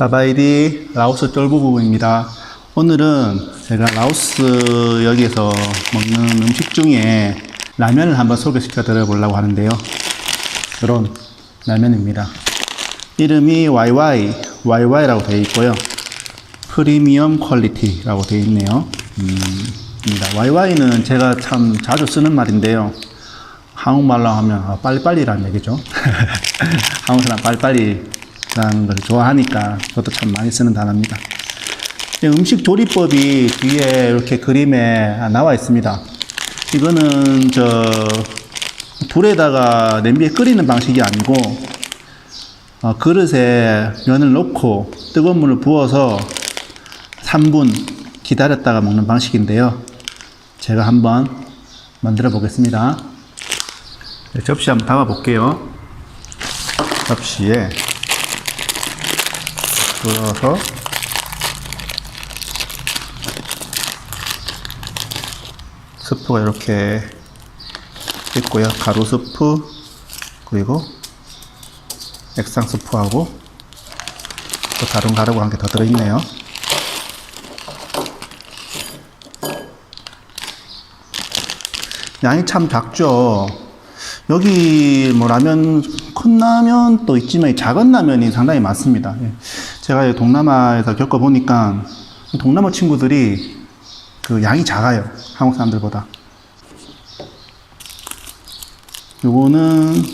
바바이디 라오스 쫄부부입니다. 오늘은 제가 라오스 여기에서 먹는 음식 중에 라면을 한번 소개시켜 드려보려고 하는데요. 이런 라면입니다. 이름이 YY, YY라고 되어 있고요. 프리미엄 퀄리티라고 되어 있네요. 음. YY는 제가 참 자주 쓰는 말인데요. 한국말로 하면 아, 빨리빨리라는 얘기죠. 한국 사람 빨리빨리 라는 걸 좋아하니까 저도 참 많이 쓰는 단어입니다. 이 음식 조리법이 뒤에 이렇게 그림에 나와 있습니다. 이거는 저 불에다가 냄비에 끓이는 방식이 아니고 어, 그릇에 면을 넣고 뜨거운 물을 부어서 3분 기다렸다가 먹는 방식인데요. 제가 한번 만들어 보겠습니다. 네, 접시 한번 담아 볼게요. 접시에 불어서 스프가 이렇게 있고요. 가루 스프 그리고 액상 스프하고 또 다른 가루가 한 개 더 들어있네요. 양이 참 작죠. 여기 뭐 라면 큰 라면도 있지만 이 작은 라면이 상당히 많습니다. 예. 제가 이 동남아에서 겪어보니까 이 동남아 친구들이 그 양이 작아요. 한국 사람들보다. 요거는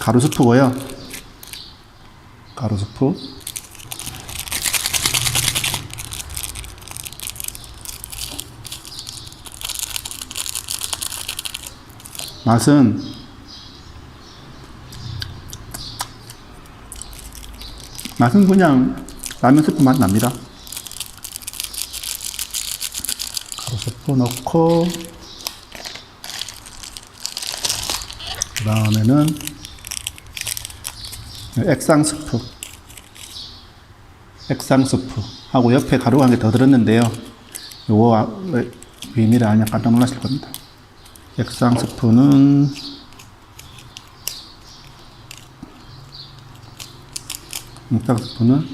가루 스프고요. 가루 스프. 맛은 맛은 그냥 라면 스프 맛 납니다. 가루 스프 넣고 그 다음에는 액상 스프 액상 스프 하고 옆에 가루가 한 개 더 들었는데요. 요거 아- 왜 비밀을 알면 깜짝 놀라실 겁니다. 액상 스프는 액상 스프는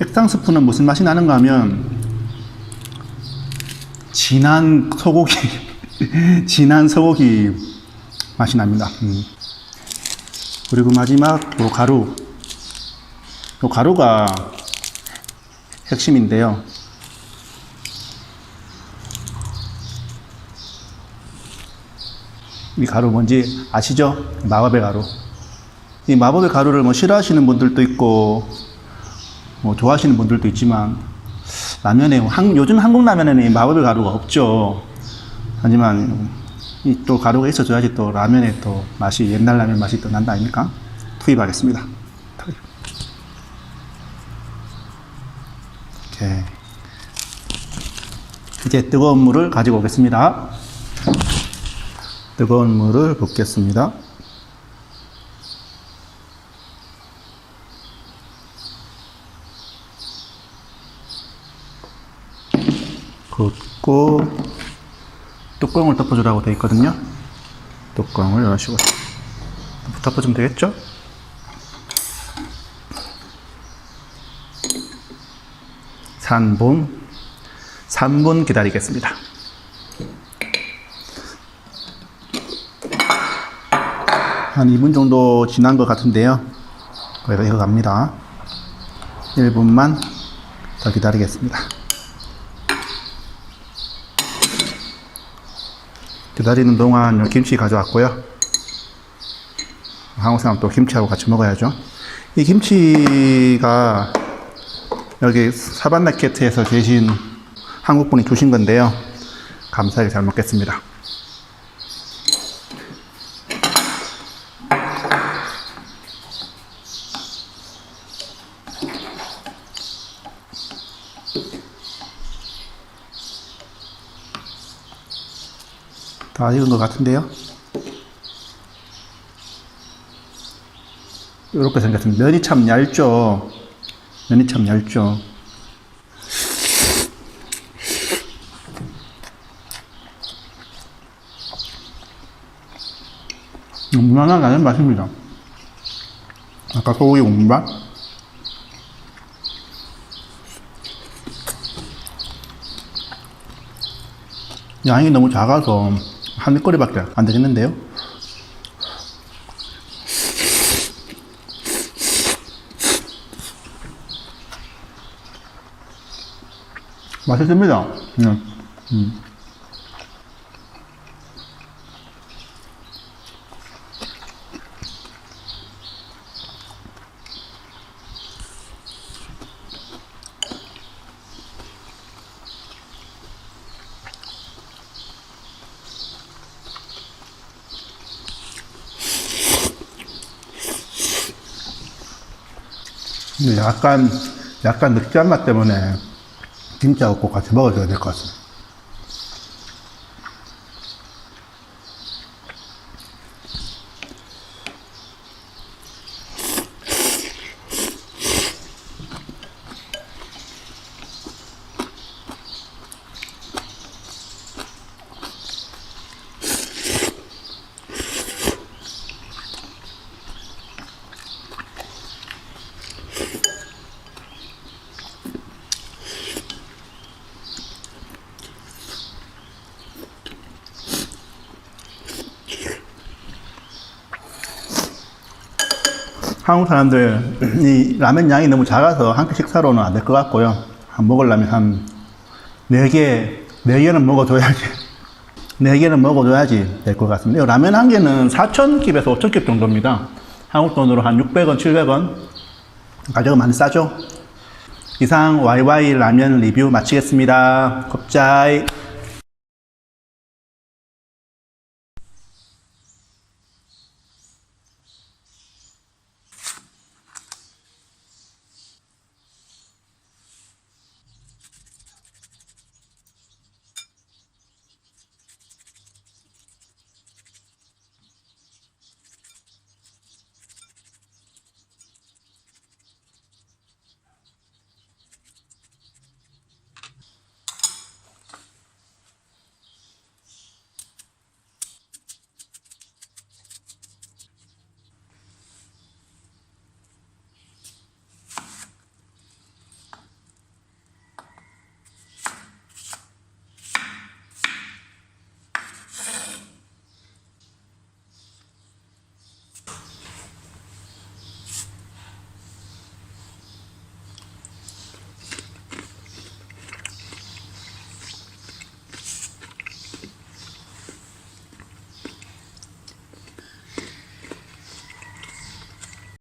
액상 스프는 무슨 맛이 나는가 하면 진한 소고기 진한 소고기 맛이 납니다. 음. 그리고 마지막 요 가루 요 가루가 핵심인데요. 이 가루 뭔지 아시죠? 마법의 가루. 이 마법의 가루를 뭐 싫어하시는 분들도 있고, 뭐 좋아하시는 분들도 있지만, 라면에, 한, 요즘 한국 라면에는 이 마법의 가루가 없죠. 하지만, 이 또 가루가 있어줘야지 또 라면에 또 맛이, 옛날 라면 맛이 또 난다 아닙니까? 투입하겠습니다. 투입. 이렇게. 이제 뜨거운 물을 가지고 오겠습니다. 뜨거운 물을 붓겠습니다. 붓고 뚜껑을 덮어주라고 되어 있거든요. 뚜껑을 이런 식으로 덮어주면 되겠죠? 삼분 3분 기다리겠습니다. 한 2분 정도 지난 것 같은데요. 거기가 이거 갑니다. 1분만 더 기다리겠습니다. 기다리는 동안 요 김치 가져왔고요. 한국 사람 또 김치하고 같이 먹어야죠. 이 김치가 여기 사반마켓에서 계신 한국 분이 주신 건데요. 감사하게 잘 먹겠습니다. 다 익은 것 같은데요. 이렇게 생겼습니다. 면이 참 얇죠. 면이 참 얇죠. 무난한 라면 맛입니다. 아까 소고기 공밥? 양이 너무 작아서 한 입거리밖에 안 되겠는데요? 맛있습니다. 음. 음. 약간, 약간 느끼한 맛 때문에 김치하고 꼭 같이 먹어줘야 될 것 같습니다. 한국 사람들 이 라면 양이 너무 작아서 한 끼 식사로는 안 될 것 같고요. 한 먹으려면 한네 개, 네 개는 먹어줘야지. 네 개는 먹어줘야지 될 것 같습니다. 이 라면 한 개는 4,000킵에서 5,000킵 정도입니다. 한국 돈으로 한 600원, 700원. 가격은 많이 싸죠? 이상 YY 라면 리뷰 마치겠습니다. 곱짜이.